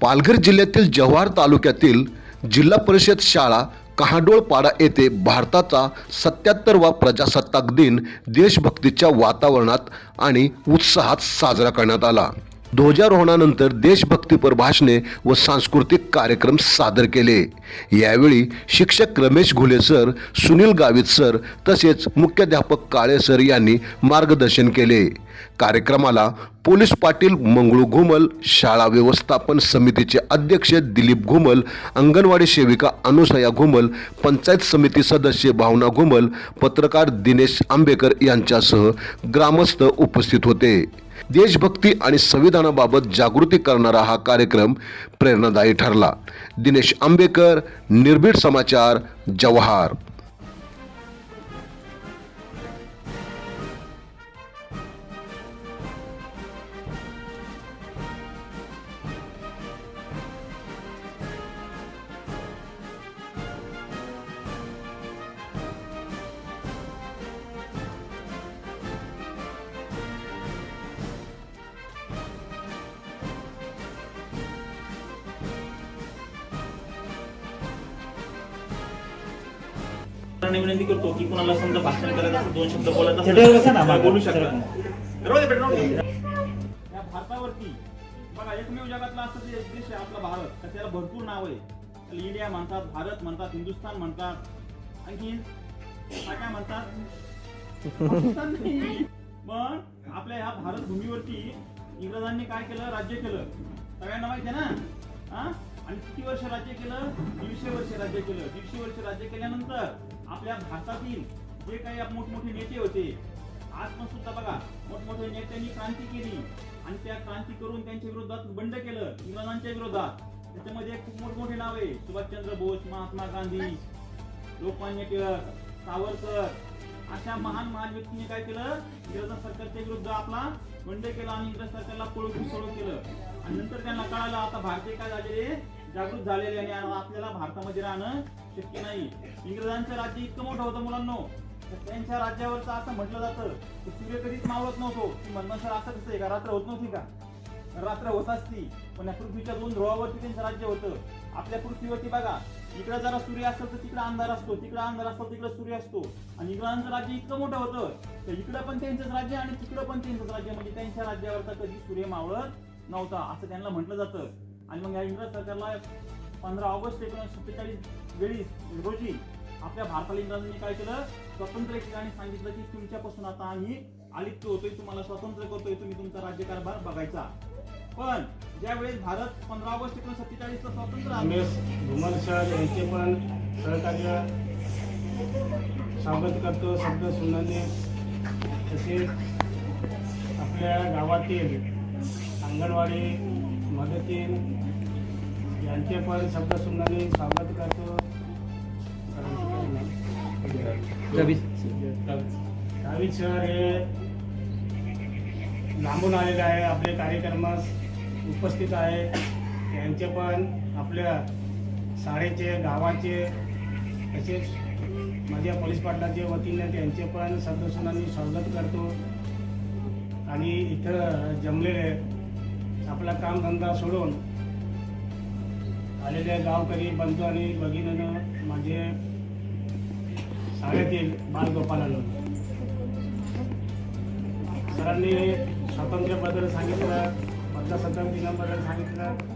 पालघर जिल्ह्यातील जव्हार तालुक्यातील जिल्हा परिषद शाळा कहाडोळपाडा येथे भारताचा सत्याहत्तरवा प्रजासत्ताक दिन देशभक्तीच्या वातावरणात आणि उत्साहात साजरा करण्यात आला. ध्वजारोहणानंतर देशभक्तीपर भाषणे व सांस्कृतिक कार्यक्रम सादर केले. यावेळी शिक्षक रमेश घुले सर सुनील गावित सर तसेच मुख्याध्यापक काळे सर यांनी मार्गदर्शन केले. कार्यक्रमाला पोलीस पाटील मंगळू घुमल शाळा व्यवस्थापन समितीचे अध्यक्ष दिलीप घुमल अंगणवाडी सेविका अनुसया घुमल पंचायत समिती सदस्य भावना घुमल पत्रकार दिनेश आंबेकर यांच्यासह ग्रामस्थ उपस्थित होते. देशभक्ती आणि संविधानाबाबत जागृती करणारा हा कार्यक्रम प्रेरणादायी ठरला. दिनेश आंबेकर निर्भीड समाचार जवाहर. विनंती करतो की कुणाला समजा भाषण करायचं असेल दोन शब्द बोलायचं तर. बोलू शकता राहू दे, राहू दे. या भारतावरती बघा एकमेव जगातला असं जे देश आहे आपला भारत तर त्याला भरपूर नाव आहे त्याला इंडिया म्हणतात भारत म्हणतात हिंदुस्थान म्हणतात आणखी काय काय म्हणतात पाकिस्तान नाही. पण आपल्या ह्या भारत भूमीवरती इंग्रजांनी काय केलं राज्य केलं सगळ्यांना माहिती आहे ना हा? आणि किती वर्ष राज्य केलं दीडशे वर्ष राज्य केलं दीडशे वर्ष राज्य केल्यानंतर आपल्या भारतातील जे काही मोठमोठे नेते होते आज पण सुद्धा बघा मोठमोठ्या नेत्यांनी क्रांती केली. आणि त्या क्रांती करून त्यांच्या विरोधात बंड केलं इंग्रजांच्या विरोधात. त्याच्यामध्ये खूप मोठमोठे नाव आहे सुभाषचंद्र बोस महात्मा गांधी लोकमान्य टिळक सावरकर. अशा महान महान व्यक्तीने काय केलं? इंग्रज सरकारच्या विरुद्ध आपला बंड केला आणि इंग्रज सरकारला पळून सोडून केलं आणि नंतर त्यांना कळालं आता भारतीय काय झालेले? जागृत झालेले आणि आपल्याला भारतामध्ये राहणं शक्य नाही. इंग्रजांचं राज्य इतकं मोठं होतं मुलांनो तर त्यांच्या राज्यावरचं असं म्हटलं जातं की सूर्य कधीच मावळत नव्हतो. की म्हणणं असं कसं आहे का? रात्र होत नव्हती का? रात्र होत असती पण या पृथ्वीच्या दोन ध्रुवावरती त्यांचं राज्य होतं. आपल्या पृथ्वीवरती बघा इकडे जरा सूर्य असेल तर तिकडे अंधार असतो तिकडे अंधार असतो तिकडे सूर्य असतो. आणि इंग्रजांचं राज्य इतकं मोठं होतं तर इकडं पण त्यांचंच राज्य आणि तिकडं पण त्यांचंच राज्य. म्हणजे त्यांच्या राज्यावरचा कधी सूर्य मावळत नव्हता असं त्यांना म्हटलं जातं. आणि मग या इंग्रज सरकारला पंधरा ऑगस्ट एकोणीसशे सत्तेचाळीस वेळी रोजी आपल्या भारताला इंग्रजांनी काय केलं? स्वतंत्र ठिकाणी सांगितलं की तुमच्यापासून आता आम्ही आलिप्त होतोय तुम्हाला स्वतंत्र करतोय तुम्ही तुमचा राज्यकारभार बघायचा. पण ज्यावेळेस भारत पंधरा ऑगस्ट एकोणीसशे सत्तेचाळीस ला स्वतंत्र झालं, यांचे पण सहकार्य स्वागत करतो शब्द सुनाने तसेच आपल्या गावातील अंगणवाडी मदतीन यांचे पण शब्द सुनाने स्वागत करतो. गावित सर हे लांबून आलेले आहे आपले कार्यक्रमास उपस्थित आहे. त्यांचे पण आपल्या शाळेचे गावाचे तसेच माझ्या पोलीस पाटलाच्या वतीने त्यांचे पण सदस्यांनी स्वागत करतो. आणि इथं जमलेले आपला कामधंदा सोडून आलेले गावकरी बंधू आणि भगिनीनं माझे शाळेतील बालगोपालानं सरांनी स्वातंत्र्याबद्दल सांगितलं प्रजासत्ताक दिनाबद्दल सांगितलं.